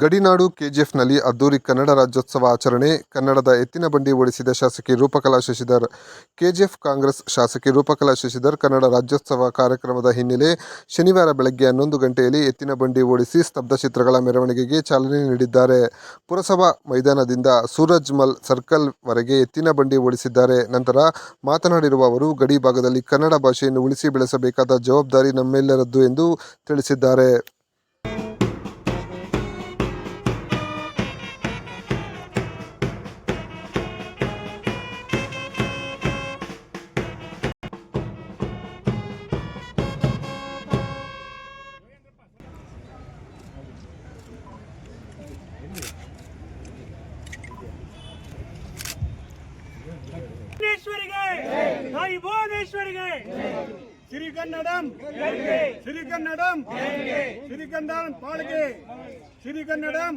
ಗಡಿನಾಡು ಕೆಜಿಎಫ್ನಲ್ಲಿ ಅದ್ದೂರಿ ಕನ್ನಡ ರಾಜ್ಯೋತ್ಸವ ಆಚರಣೆ ಕನ್ನಡದ ಎತ್ತಿನ ಬಂಡಿ ಓಡಿಸಿದ ಶಾಸಕಿ ರೂಪಕಲಾ ಶಶಿಧರ್ ಕೆಜಿಎಫ್ ಕಾಂಗ್ರೆಸ್ ಶಾಸಕಿ ರೂಪಕಲಾ ಶಶಿಧರ್ ಕನ್ನಡ ರಾಜ್ಯೋತ್ಸವ ಕಾರ್ಯಕ್ರಮದ ಹಿನ್ನೆಲೆ ಶನಿವಾರ ಬೆಳಗ್ಗೆ ಹನ್ನೊಂದು ಗಂಟೆಯಲ್ಲಿ ಎತ್ತಿನ ಬಂಡಿ ಓಡಿಸಿ ಸ್ತಬ್ಧ ಚಿತ್ರಗಳ ಮೆರವಣಿಗೆಗೆ ಚಾಲನೆ ನೀಡಿದ್ದಾರೆ ಪುರಸಭಾ ಮೈದಾನದಿಂದ ಸೂರಜ್ ಮಲ್ ಸರ್ಕಲ್ವರೆಗೆ ಎತ್ತಿನ ಬಂಡಿ ಓಡಿಸಿದ್ದಾರೆ ನಂತರ ಮಾತನಾಡಿರುವ ಅವರು ಗಡಿ ಭಾಗದಲ್ಲಿ ಕನ್ನಡ ಭಾಷೆಯನ್ನು ಉಳಿಸಿ ಬೆಳೆಸಬೇಕಾದ ಜವಾಬ್ದಾರಿ ನಮ್ಮೆಲ್ಲರದ್ದು ಎಂದು ತಿಳಿಸಿದ್ದಾರೆ தாய் புவனேஸ்வரிகள் சிறு கன்னடம் சிறு கன்னடம் சிறு கண்டான் பாலகே சிறு கன்னடம்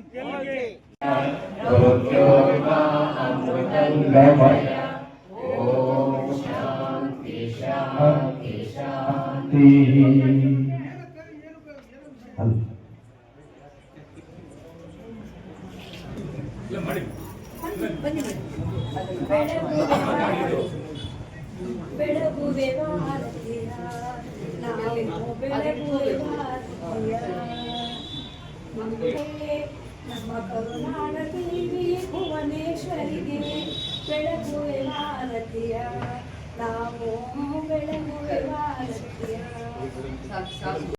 ஓம் சாந்தி சாந்தி சாந்தி ಬನ್ನಿ ಬನ್ನಿ ನಮ್ಮ ಕರುಣಾಡ ದೇವಿ ಭುವನೇಶ್ವರಿಗೆ ಬೆಳಗುವೆ ಭಾರತೀಯ ನಾವು ಬೆಳಗುವೆ ಭಾರತೀಯ